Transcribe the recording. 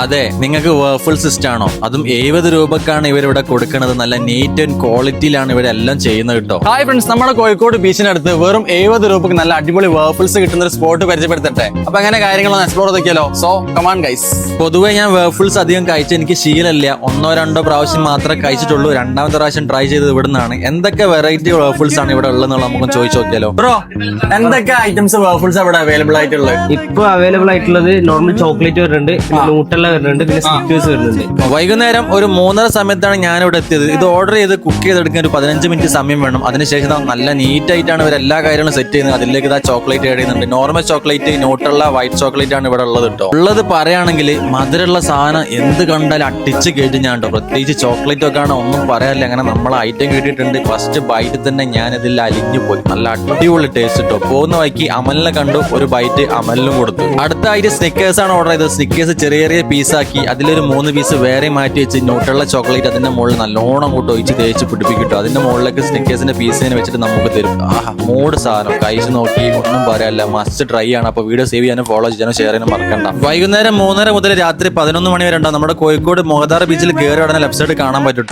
അതെ നിങ്ങൾക്ക് വേർഫുൾ സിസ്റ്റം ആണോ? അതും എഴുപത് രൂപക്കാണ് ഇവരിവിടെ കൊടുക്കുന്നത്. നല്ല നീറ്റ് ആൻഡ് ക്വാളിറ്റിയിലാണ് ഇവരെല്ലാം ചെയ്യുന്നത് കേട്ടോ. ഹായ് ഫ്രണ്ട്സ് നമ്മുടെ കോഴിക്കോട് ബീച്ചിനടുത്ത് വെറും എഴുപത് രൂപക്ക് നല്ല അടിപൊളി വേർഫുൾസ് കിട്ടുന്ന ഒരു സ്പോട്ട് പരിചയപ്പെടുത്തട്ടെ. അപ്പൊ അങ്ങനെ കാര്യങ്ങളൊന്ന് എക്സ്പ്ലോർ ചെയ്തോ സോ കമാൻ ഗൈസ് പൊതുവെ ഞാൻ വേർഫുൾസ് അധികം കഴിച്ച എനിക്ക് ശീലമില്ല. ഒന്നോ രണ്ടോ പ്രാവശ്യം മാത്രമേ കഴിച്ചിട്ടുള്ളൂ. രണ്ടാമത്തെ പ്രാവശ്യം ട്രൈ ചെയ്തത് ഇവിടെ നിന്നാണ് എന്തൊക്കെ വെറൈറ്റി വേർഫുൾസ് ആണ് ഇവിടെ ഉള്ളതെന്നുള്ള നമുക്ക് ചോദിച്ചു നോക്കിയാലോ? ബ്രോ എന്തൊക്കെ ഐറ്റംസ് വേർഫുൾസ് അവിടെ അവൈലബിൾ ആയിട്ടുള്ളത്? ഇപ്പൊ അവൈലബിൾ ആയിട്ടുള്ളത് നോർമൽ ചോക്ലേറ്റ് വരുന്നുണ്ട്. ന്യൂട്ടല്ല വരുന്നുണ്ട് പിന്നെ സ്റ്റിക്കേഴ്സ് വരുന്നുണ്ട്. വൈകുന്നേരം ഒരു മൂന്നര സമയത്താണ് ഞാൻ ഇവിടെ എത്തിയത്. ഇത് ഓർഡർ ചെയ്ത് കുക്ക് ചെയ്തെടുക്കാൻ ഒരു പതിനഞ്ച് മിനിറ്റ് സമയം വേണം. അതിനുശേഷം നല്ല നീറ്റ് ആയിട്ടാണ് ഇവർ എല്ലാ കാര്യങ്ങളും സെറ്റ് ചെയ്യുന്നത്. അതിലേക്ക് ഇതാ ചോക്ലേറ്റ് ആഡ് ചെയ്യുന്നുണ്ട്. നോർമൽ ചോക്ലേറ്റ് നോട്ടുള്ള വൈറ്റ് ചോക്ലേറ്റ് ആണ് ഇവിടെ ഉള്ളത് കേട്ടോ ഉള്ളത് പറയുകയാണെങ്കിൽ മധുരമുള്ള സാധനം എന്ത് കണ്ടാലും അട്ടിച്ച് കേട്ട് ഞാൻ കേട്ടോ പ്രത്യേകിച്ച് ചോക്ലേറ്റ് ഒക്കെ ആണ് ഒന്നും പറയാനില്ല. അങ്ങനെ നമ്മൾ ഐറ്റം കേട്ടിട്ടുണ്ട് ഫസ്റ്റ് ബൈറ്റ് തന്നെ ഞാൻ ഇതിൽ അലിഞ്ഞു പോയി. നല്ല അടിപൊളി ടേസ്റ്റ് കേട്ടോ പോകുന്ന വഴിക്ക് അമലിനെ കണ്ടു. ഒരു ബൈറ്റ് അമലിനും കൊടുത്തു. അടുത്ത ആയിട്ട് സ്നിക്കേഴ്സ് ആണ് ഓർഡർ ചെയ്തത്. സ്നിക്കേഴ്സ് ചെറിയ ചെറിയ പീസാക്കി അതിലൊരു മൂന്ന് പീസ് വേറെ മാറ്റി വെച്ച് ന്യൂട്ടുള്ള ചോക്ലേറ്റ് അതിന്റെ മുകളിൽ നല്ലോണം കൂട്ട് ഒഴിച്ച് തേച്ച് പിടിപ്പിക്കിട്ടോ. അതിന്റെ മുകളിലേക്ക് സ്നിക്കേഴ്സിന്റെ പീസിനെ വെച്ചിട്ട് നമുക്ക് തരും. ആഹ് മൂട് സാധനം. കഴിച്ച് നോക്കി ഒന്നും പറയാല്ല. മസ്റ്റ് ട്രൈ ആണ്. അപ്പോൾ വീഡിയോ സേവ് ചെയ്യാനും ഫോളോ ചെയ്യാനും ഷെയർ ചെയ്യാനും മറക്കണ്ട. വൈകുന്നേരം മൂന്നര മുതൽ രാത്രി പതിനൊന്ന് മണി വരെ ഉണ്ടാവും. നമ്മുടെ കോഴിക്കോട് മോഹദാർ ബീച്ചിൽ കയറി ഉടനെ ലെഫ്റ്റ് സൈഡ് കാണാൻ പറ്റും